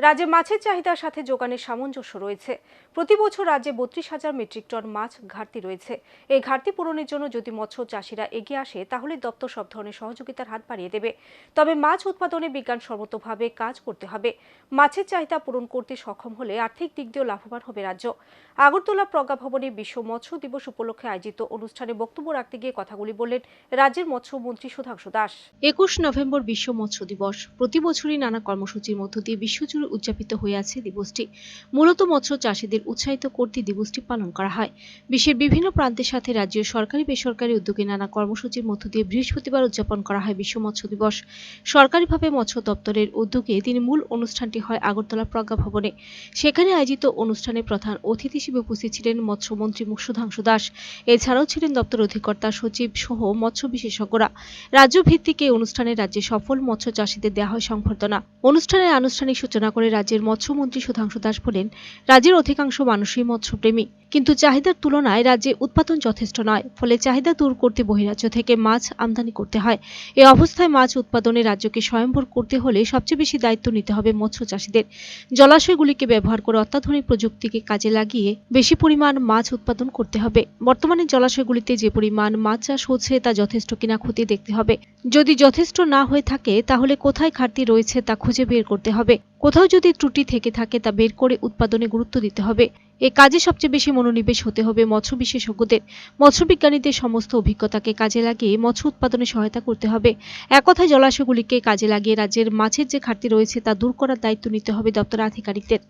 রাজ্যে মাছের চাহিদার সাথে যোগানের সামঞ্জস্য রয়েছে। প্রতি বছর রাজ্যে বত্রিশ হাজার মেট্রিক টন মাছ ঘাটতি রয়েছে। এই ঘাটতি পূরণের জন্য যদি মৎস্য চাষিরা এগিয়ে আসে, তাহলে দপ্তর সব ধরনের সহযোগিতার হাত বাড়িয়ে দেবে। তবে মাছ উৎপাদনে বিজ্ঞান বিজ্ঞানসম্মতভাবে কাজ করতে হবে। মাছের চাহিদা পূরণ করতে সক্ষম হলে আর্থিক দিক দিয়েও লাভবান হবে রাজ্য। আগরতলা প্রজ্ঞা ভবনে বিশ্ব মৎস্য দিবস উপলক্ষে আয়োজিত অনুষ্ঠানে বক্তব্য রাখতে গিয়ে কথাগুলি বললেন রাজ্যের মৎস্যমন্ত্রী সুধাংশু দাস। একুশ নভেম্বর বিশ্ব মৎস্য দিবস। প্রতি বছরই নানা কর্মসূচির মধ্য দিয়ে বিশ্বজুড়ে উদযাপিত হয়ে আছে দিবসটি। মূলত মৎস্য চাষীদের উৎসাহিত করতে দিবসটি পালন করা হয়। বিশ্বের বিভিন্ন প্রান্তের সাথে রাজ্যের সরকারি, বেসরকারি উদ্যোগে নানা কর্মসূচির মধ্য দিয়ে বৃহস্পতিবার উদযাপন করা হয় বিশ্ব মৎস্য দিবস। সরকারিভাবে মৎস্য দপ্তরের উদ্যোগে তিনি মূল অনুষ্ঠানটি হয় আগরতলা প্রজ্ঞা ভবনে। সেখানে আয়োজিত অনুষ্ঠানে প্রধান অতিথি হিসেবে উপস্থিত ছিলেন মৎস্যমন্ত্রী সুধাংশু দাস। এছাড়াও ছিলেন দপ্তর অধিকর্তা সচিব সহ মৎস্য বিশেষজ্ঞরা। রাজ্য ভিত্তিক এই অনুষ্ঠানে রাজ্যে সফল মৎস্য চাষীদের দেওয়া হয় সংবর্ধনা। অনুষ্ঠানের আনুষ্ঠানিক সূচনা করে রাজ্যের মৎস্যমন্ত্রী সুধাংশু দাস বলেন রাজ্যের অধিকাংশ মানুষই মৎস্যপ্রেমী। কিন্তু চাহিদার তুলনায় রাজ্যে উৎপাদন যথেষ্ট নয়, ফলে চাহিদা দূর করতে বহিরাজ্য থেকে মাছ আমদানি করতে হয়। এই অবস্থায় মাছ উৎপাদনে রাজ্যকে স্বয়ংভর করতে হলে সবচেয়ে বেশি দায়িত্ব নিতে হবে মৎস্য চাষীদের। জলাশয়গুলিকে ব্যবহার করে অত্যাধুনিক প্রযুক্তিকে কাজে লাগিয়ে বেশি পরিমাণ মাছ উৎপাদন করতে হবে। বর্তমানে জলাশয়গুলিতে যে পরিমাণ মাছ চাষ হচ্ছে তা যথেষ্ট কিনা খতিয়ে দেখতে হবে। যদি যথেষ্ট না হয়ে থাকে, তাহলে কোথায় ঘাটতি রয়েছে তা খুঁজে বের করতে হবে। কোথাও যদি ত্রুটি থেকে থাকে তা বের করে উৎপাদনে গুরুত্ব দিতে হবে। এ কাজে সবচেয়ে বেশি মনোনিবেশ হতে হবে মৎস্য বিশেষজ্ঞদের। মৎস্য বিজ্ঞানীদের সমস্ত অভিজ্ঞতাকে কাজে লাগিয়ে মৎস্য উৎপাদনে সহায়তা করতে হবে। এক কথায় জলাশয়গুলিকে কাজে লাগিয়ে রাজ্যের মাছের যে ঘাটতি রয়েছে তা দূর করার দায়িত্ব নিতে হবে দপ্তর আধিকারিকদের।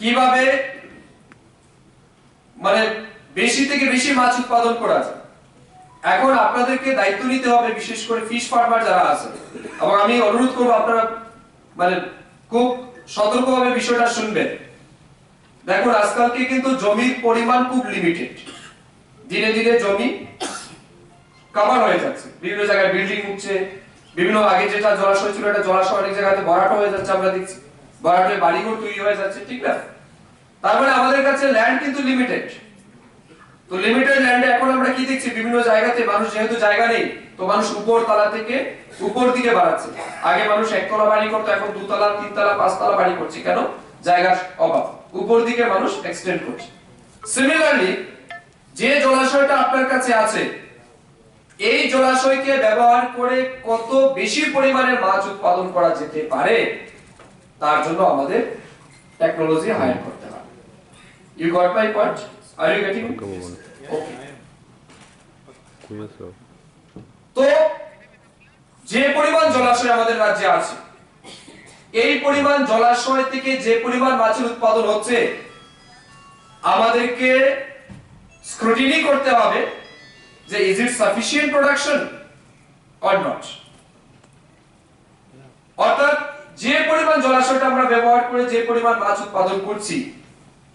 কীভাবে মানে বেশি থেকে বেশি মাছ উৎপাদন করা যায়। এখন আপনাদেরকে দায়িত্ব নিতে হবে, বিশেষ করে ফিশ ফার্মার যারা আছে। এবং আমি অনুরোধ করব, আপনারা মানে খুব সতর্কভাবে বিষয়টা শুনবেন। দেখুন, আজকালকে কিন্তু জমির পরিমাণ খুব লিমিটেড ধীরে ধীরে জমি কাভার হয়ে যাচ্ছে। বিভিন্ন জায়গায় বিল্ডিং উঠছে। বিভিন্ন আগে যেটা জলাশয় ছিল, এটা জলাশয় অনেক জায়গাতে ভরাট হয়ে যাচ্ছে আমরা দেখছি। ভরাট বাড়িঘর তৈরি হয়ে যাচ্ছে, ঠিক না? তার মানে আমাদের কাছে ল্যান্ড কিন্তু লিমিটেড তো লিমিটেড ল্যান্ডে এখন আমরা কি দেখছি? বিভিন্ন জায়গাতে মানুষ যেহেতু জায়গা নেই, তো মানুষ উপর তলা থেকে উপর দিকে বাড়াচ্ছে। আগে মানুষ একতলা বাড়ি করতো, এখন দুতলা, তিনতলা, পাঁচতলা বাড়ি করছে। কেন? জায়গার অভাব। উপর দিকে মানুষ এক্সটেন্ড করছে। সিমিলারলি যে জলাশয়টা আপনার কাছে আছে, এই জলাশয়কে ব্যবহার করে কত বেশি পরিমাণে মাছ উৎপাদন করা যেতে পারে, তার জন্য আমাদের টেকনোলজি হায়ার করতে হবে। You got my point are you getting okay Começou. তো যে পরিমাণ জলাশয় আমাদের রাজ্যে আছে এই পরিমাণ জলাশয় থেকে যে পরিমাণ মাছের উৎপাদন হচ্ছে আমাদেরকে স্ক্রুটিনি করতে হবে যে is it sufficient production or not অর্থাৎ যে পরিমাণ জলাশয়টা আমরা ব্যবহার করে যে পরিমাণ মাছ উৎপাদন করছি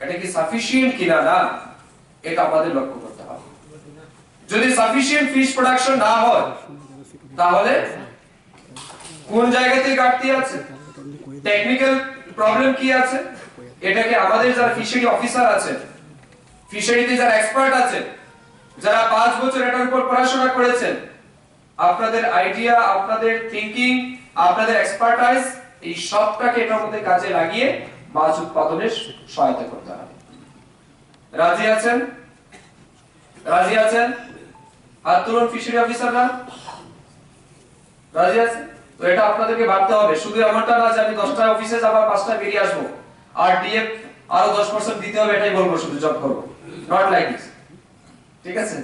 এটা কি সাফিসিয়েন্ট কিনা না? এটা আমাদের লক্ষ্য করতে হবে। যদি সাফিসিয়েন্ট ফিশ প্রোডাকশন না হয়, তাহলে কোন জায়গাতে ঘাটতি আছে? টেকনিক্যাল প্রবলেম কি আছে? এটাকে আমাদের যারা ফিশারি অফিসার আছেন ফিশারিতে যারা এক্সপার্ট আছে যারা পাঁচ বছর এটার উপর পড়াশোনা করেছেন, আপনাদের আইডিয়া আপনাদের থিংকিং আপনাদের এক্সপার্টাইজ এই সবটাকে এটার মধ্যে কাজে লাগিয়ে মাছ উৎপাদনের সহায়তা করতে হবে। রাজি আছেন? রাজি আছেন? হাত তুলুন ফিশারি অফিসাররা। রাজি আছেন? তো এটা আপনাদেরকে ভাবতে হবে। শুধু এমনটা না যে আমি দশটায় অফিসে যাব আর পাঁচটায় বেরিয়ে আসব। আর ডিএফ আরও দশ পার্সেন্ট দিতে হবে, এটাই বলব শুধু, জব করব। নট লাইক দিস ঠিক আছে?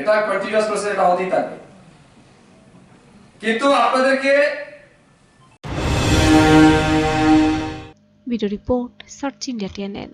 এটা কন্টিনিউয়াস প্রসেস এটা হতেই থাকবে। কিন্তু আপনাদেরকে video report search India TNN